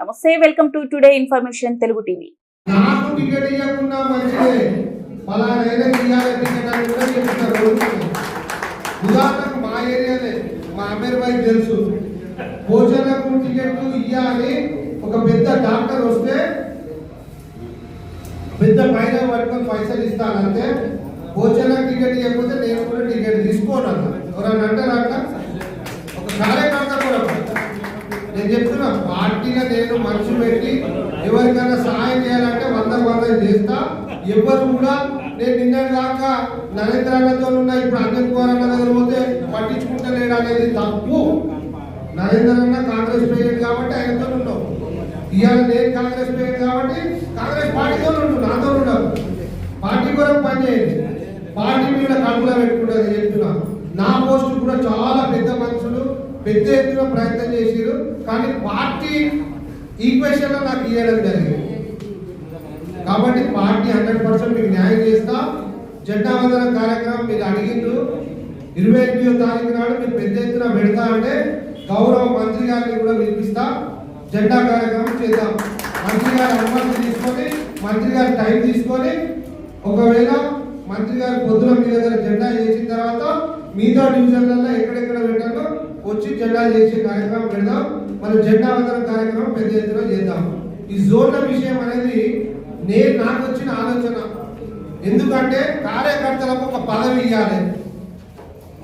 నమస్తే welcome to today information Telugu TV. నాకు ticket ఇవ్వకుండా మంచిదే ఇవ్వాలి టికెట్ అని కూడా చెప్తారు ఉదాహరణకు మా ఏరియానే మా తెలుసు. భోజనకు టికెట్లు ఇవ్వాలి ఒక పెద్ద డాక్టర్ వస్తే పెద్ద పైన పట్టుకొని పైసలు ఇస్తానంటే భోజన టికెట్ ఇవ్వకపోతే నేను కూడా టికెట్ తీసుకోను అన్న. ఎవరన్నా అంటారా అట్లా ఒక కార్యకర్త కూడా. నేను చెప్తున్నా పార్టీగా నేను మనసు పెట్టి ఎవరికైనా సహాయం చేయాలంటే వంద వంద చేస్తా. ఎవరు కూడా నేను నిన్న దాకా నరేంద్ర అన్నతో ఉన్న ఇప్పుడు అంజన్ కుమార్ అన్న దగ్గర పోతే పట్టించుకుంటలేడు అనేది తప్పు. నరేంద్ర అన్న కాంగ్రెస్ ప్రెసిడెంట్ కాబట్టి ఆయనతో ఉన్నావు ఇవాళ నేను కాంగ్రెస్ కాబట్టి కాంగ్రెస్ పార్టీతో ఉంటు నాతో ఉండవు పార్టీ కొరకు పనిచేయండి పార్టీ మీద కడుపులో పెట్టుకుంటుంది చెప్తున్నా. నా పోస్ట్ కూడా చాలా పెద్ద మనుషులు పెద్ద ఎత్తున ప్రయత్నం చేసిరు కానీ పార్టీ ఈక్వేషన్లో నాకు ఇవ్వడం జరిగింది కాబట్టి పార్టీ హండ్రెడ్ పర్సెంట్ మీకు న్యాయం చేస్తా. జెండా వందన కార్యక్రమం మీరు అడిగిండ్రు. ఇరవై ఎనిమిదో తారీఖు నాడు మీరు పెద్ద ఎత్తున పెడతా అంటే గౌరవ మంత్రి గారిని కూడా పిలిపిస్తా. జెండా కార్యక్రమం చేద్దాం. మంత్రి గారి అనుమతి తీసుకొని మంత్రి గారి టైం తీసుకొని ఒకవేళ మంత్రి గారి పొద్దున మీ దగ్గర జెండా చేసిన తర్వాత మిగతా డివిజన్లలో ఎక్కడెక్కడ పెట్టాలో వచ్చి జెండా చేసే కార్యక్రమం పెడదాం. మనం జెండా వందన కార్యక్రమం పెద్ద ఎత్తున చేద్దాం. ఈ జోన్ల విషయం అనేది నేను నాకు వచ్చిన ఆలోచన. ఎందుకంటే కార్యకర్తలకు ఒక పదవి ఇవ్వాలి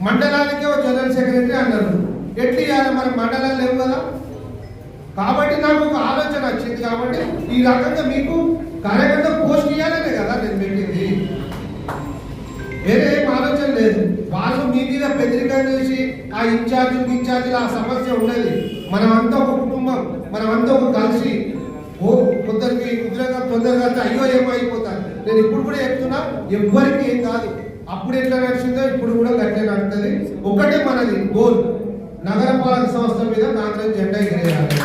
మండలానికే ఒక జనరల్ సెక్రటరీ అన్నారు. ఎట్లు ఇవ్వాలి మన మండలాలు లేవు కదా. కాబట్టి నాకు ఒక ఆలోచన వచ్చింది కాబట్టి ఈ రకంగా మీకు కార్యకర్త పోస్ట్ ఇవ్వాలనే కదా నేను పెట్టింది. వేరే ఏం ఆలోచన లేదు. వాళ్ళు మీ మీద పెద్దరికం చేసి ఆ ఇన్ఛార్జ్ ఇన్ఛార్జ్ ఆ సమస్య ఉన్నది. మనమంతా ఒక కుటుంబం మనమంతా ఒక కలిసి ఓ కొందరికి కుదరగా తొందరగా అయ్యో ఏమో అయిపోతారు. నేను ఇప్పుడు కూడా చెప్తున్నా ఎవ్వరికి ఏం కాదు. అప్పుడు ఎట్లా నడిచిందో ఇప్పుడు కూడా గట్టే నడుతుంది ఒకటే మనది గోల్ నగరపాలక సంస్థ మీద కాంగ్రెస్ జెండా ఎగిరేయాలి.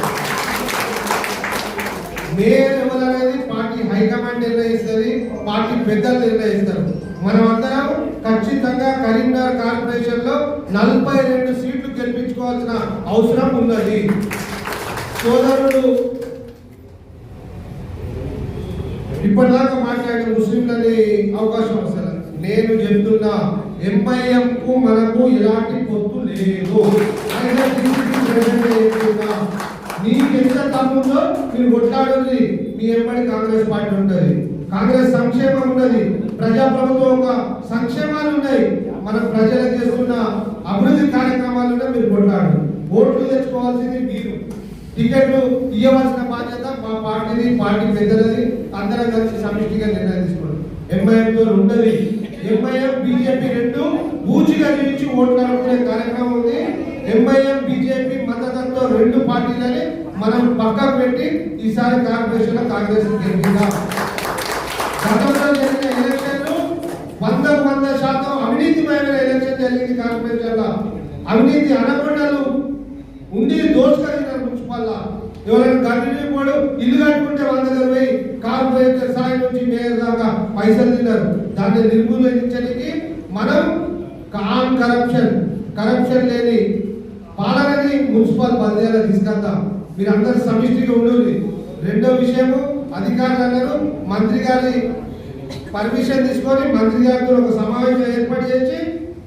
మేయర్ ఎవరనేది అనేది పార్టీ హైకమాండ్ నిర్ణయిస్తుంది పార్టీ పెద్దలు నిర్ణయిస్తారు. మనం అందరం ఖచ్చితంగా కరీంనగర్ కార్పొరేషన్లో నలభై రెండు సీట్లు గెలిపించుకోవాల్సిన అవసరం ఉన్నది. సోదరుడు ఇప్పటిదాకా మాట్లాడిన ముస్లింలని అవకాశం వస్తుంది నేను చెప్తున్నా ఎంఐఎంకు మనకు ఎలాంటి పొత్తు లేదు. అయినా ఎంత తప్పుందో మీరు కొట్లాడుంది. మీ ఎంబడి కాంగ్రెస్ పార్టీ ఉంటుంది. కాంగ్రెస్ సంక్షేమం ఉన్నది. ప్రజాప్రభుత్వం ఒక సంక్షేమాలు ఉన్నాయి. మన ప్రజలకు చేస్తున్న అభివృద్ధి కార్యక్రమాలు మీరు కొట్లాడు. ఓట్లు తెచ్చుకోవాల్సింది మీరు. టికెట్లు ఇవ్వవలసిన బాధ్యత మా పార్టీది పార్టీ పెద్దలది. అందరం కలిసి సమిష్టిగా నిర్ణయం తీసుకోండి. ఎంఐఎం తో ఉండదు. ఎంఐఎం బూచిగా జీవించి ఓట్లు అనుకునే కార్యక్రమం ఉంది. ఎంఐఎం బీజేపీ మద్దతుతో రెండు పార్టీలని మనం పక్కకు పెట్టి ఈసారి కార్పొరేషన్లో కాంగ్రెస్ గెలిచిందా గతంలో జరిగిన ఎలక్షన్లు వంద వంద శాతం అవినీతిమైన ఎలక్షన్ జరిగింది కార్పొరేషన్లో అవినీతి అనకొండలు ఉండి దోచుకెళ్ళినారు మున్సిపల్ ఎవరైనా కంటిన్యూ పోడు ఇల్లు కట్టుకుంటే వంద ఇరవై కార్పొరేటర్ స్థాయి నుంచి మేయర్ దాకా పైసలు తిన్నారు. దాన్ని నిర్మూలించడానికి మనం కాన్ కరప్షన్. కరప్షన్ లేని పాలనని మున్సిపల్ పరిధిలో తీసుకెళ్తాం. మీరు అందరు సమిష్టిగా ఉండండి. రెండో విషయము అధికారులు మంత్రి గారి పర్మిషన్ తీసుకొని మంత్రి గారితో ఒక సమావేశం ఏర్పాటు చేసి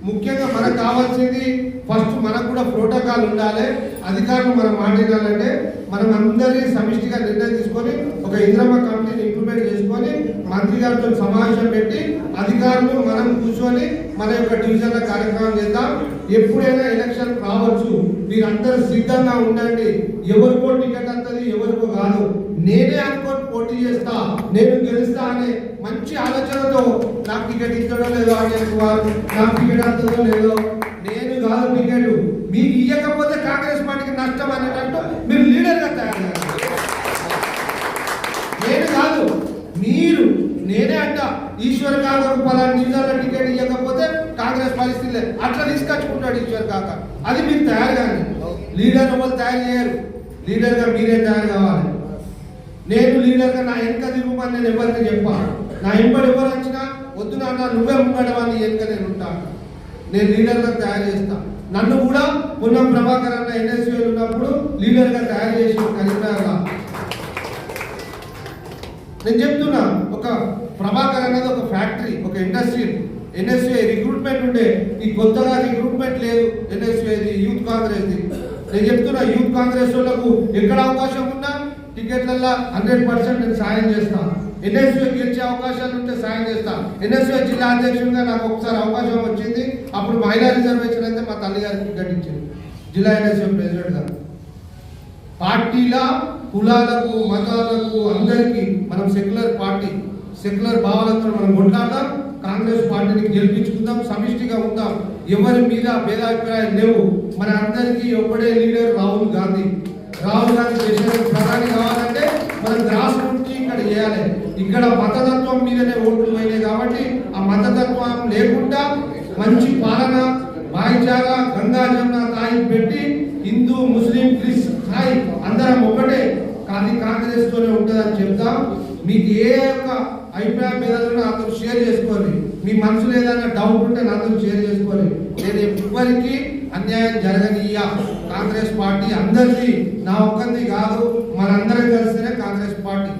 ముఖ్యంగా మనకు కావాల్సింది ఫస్ట్ మనకు కూడా ప్రోటోకాల్ ఉండాలి. అధికారులు మనం మాట్లాడాలంటే మనం అందరినీ సమిష్టిగా నిర్ణయం తీసుకొని ఒక ఇంద్రమ్మ కమిటీని ఇంప్లిమెంట్ చేసుకొని మంత్రి గారితో సమావేశం పెట్టి అధికారులు మనం కూర్చొని మన యొక్క డివిజన్ల కార్యక్రమం చేద్దాం. ఎప్పుడైనా ఎలక్షన్ రావచ్చు. మీరందరూ సిద్ధంగా ఉండండి. ఎవరికో టికెట్ అంతది ఎవరికో కాదు నేనే అనుకోని పోటీ చేస్తా. నేను గెలుస్తా అనే మంచి ఆలోచనతో నాకు టికెట్ ఇస్తాడో లేదో అనే వారు నాకు టికెట్ అంతదో లేదో నేను కాదు టికెట్. మీకు ఇవ్వకపోతే కాంగ్రెస్ పార్టీకి నష్టం అనేటట్టు మీరు లీడర్గా తయారయ్యారు. నేను కాదు. మీరు నేనే అంట. ఈశ్వర్ కాక పలానా నిజాల పరిస్థితులే. పరిస్థితి అట్లా తీసుకొచ్చుకుంటాడు ఈశ్వర్ కాక. అది మీరు తయారు కానీ లీడర్ వాళ్ళు తయారు చేయరు. లీడర్గా మీరే తయారు కావాలి. నేను లీడర్గా నా వెనక తిరుగుమని నేను ఎవరికి చెప్పాను నా ఇంపడు ఎవరు వచ్చినా వద్దు నాన్న నువ్వే ఉంపడం అని వెనుక నేను ఉంటాను నేను లీడర్గా తయారు చేస్తాను నన్ను కూడా ఉన్న ప్రభాకర్ అన్న ఎన్ఎస్సీ ఉన్నప్పుడు లీడర్గా తయారు చేసి కరీంనగర్లో నేను చెప్తున్నా ఒక ప్రభాకర్ అనేది ఒక ఫ్యాక్టరీ ఒక ఇండస్ట్రీ. ఎన్ఎస్ఏ రిక్రూట్మెంట్ ఉండే. ఈ కొత్తగా రిక్రూట్మెంట్ లేదు ఎన్ఎస్ఏది యూత్ కాంగ్రెస్ది. నేను చెప్తున్నా యూత్ కాంగ్రెస్ వాళ్ళకు ఎక్కడ అవకాశం ఉన్నా టికెట్లలో హండ్రెడ్ పర్సెంట్ నేను సాయం చేస్తాను ఎన్ఎస్ఏ గెలిచే అవకాశాలు ఉంటే సాయం చేస్తాను ఎన్ఎస్ఏ జిల్లా అధ్యక్షుడిగా నాకు ఒకసారి అవకాశం వచ్చింది. అప్పుడు మహిళా రిజర్వేషన్ అయితే మా తల్లి గారికి టికెట్ ఇచ్చింది జిల్లా ఎన్ఎస్ఏ ప్రెసిడెంట్ గారు. పార్టీల కులాలకు మతాలకు అందరికీ మనం సెక్యులర్ పార్టీ సెక్యులర్ భావాలతో మనం కొట్లాడదాం. కాంగ్రెస్ పార్టీని గెలిపించుకుందాం సమిష్టిగా ఉందాం. ఎవరి మీద భేదాభిప్రాయాలు లేవు. మన అందరికీ ఒక్కడే లీడర్ రాహుల్ గాంధీ? రాహుల్ గాంధీ దేశానికి ప్రధాని కావాలంటే మనం గ్రాస్ నుంచి ఇక్కడ చేయాలి. ఇక్కడ మతతత్వం మీదనే ఓట్లు పోయినాయి కాబట్టి ఆ మతతత్వం లేకుండా మంచి పాలన భాయిచారా గంగా జమున తాయి పెట్టి హిందూ ముస్లిం క్రిస్ తాయి అందరం ఒకటే కానీ కాంగ్రెస్ తోనే ఉంటుందని చెప్తాం మీకు ఏ యొక్క అభిప్రాయం మీద నాతో షేర్ చేసుకోండి. మీ మనసులో ఏదైనా డౌట్ ఉంటే నాతో షేర్ చేసుకోండి. నేను ఎవ్వరికి అన్యాయం జరగనీయ కాంగ్రెస్ పార్టీ అందరిది నా ఒక్కరిది కాదు మనందరం కలిస్తేనే కాంగ్రెస్ పార్టీ.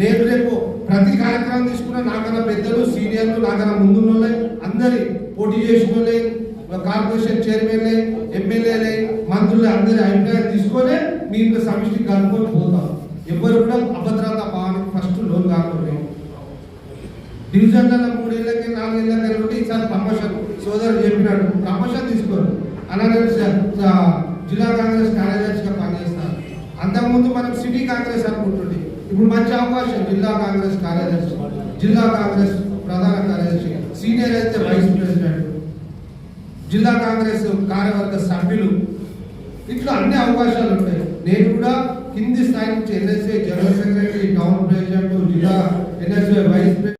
నేను రేపు ప్రతి కార్యక్రమం తీసుకున్న నాకన్నా పెద్దలు సీనియర్లు నాకన్నా ముందున్నోళ్ళే అందరి పోటీ చేసిన కార్పొరేషన్ చైర్మన్లే ఎమ్మెల్యేలే మంత్రులే అందరి అభిప్రాయం తీసుకొని మీ సమిష్టి కనుక్కొని పోతాం. ఎవరు కూడా అభద్రత భావానికి ఫస్ట్ లోన్ కాకుండా డివిజన్లలో మూడేళ్ళకి నాలుగేళ్ళకి ఉంటే ఈసారి ప్రమోషన్ సోదరుడు చెప్పినాడు. ప్రమోషన్ తీసుకోరు. అలా జిల్లా కాంగ్రెస్ కార్యదర్శిగా పనిచేస్తాను. అంతకుముందు మనం సిటీ కాంగ్రెస్ అనుకుంటుండే. ఇప్పుడు మంచి అవకాశం జిల్లా కాంగ్రెస్ కార్యదర్శి జిల్లా కాంగ్రెస్ ప్రధాన కార్యదర్శి సీనియర్ అయితే వైస్ ప్రెసిడెంట్ జిల్లా కాంగ్రెస్ కార్యవర్గ సభ్యులు. ఇట్లా అన్ని అవకాశాలు ఉంటాయి. నేను కూడా కింది స్థాయి నుంచి NSA general secretary town president జిల్లా ఎన్ఎస్ఏ వైస్ ప్రెసిడెంట్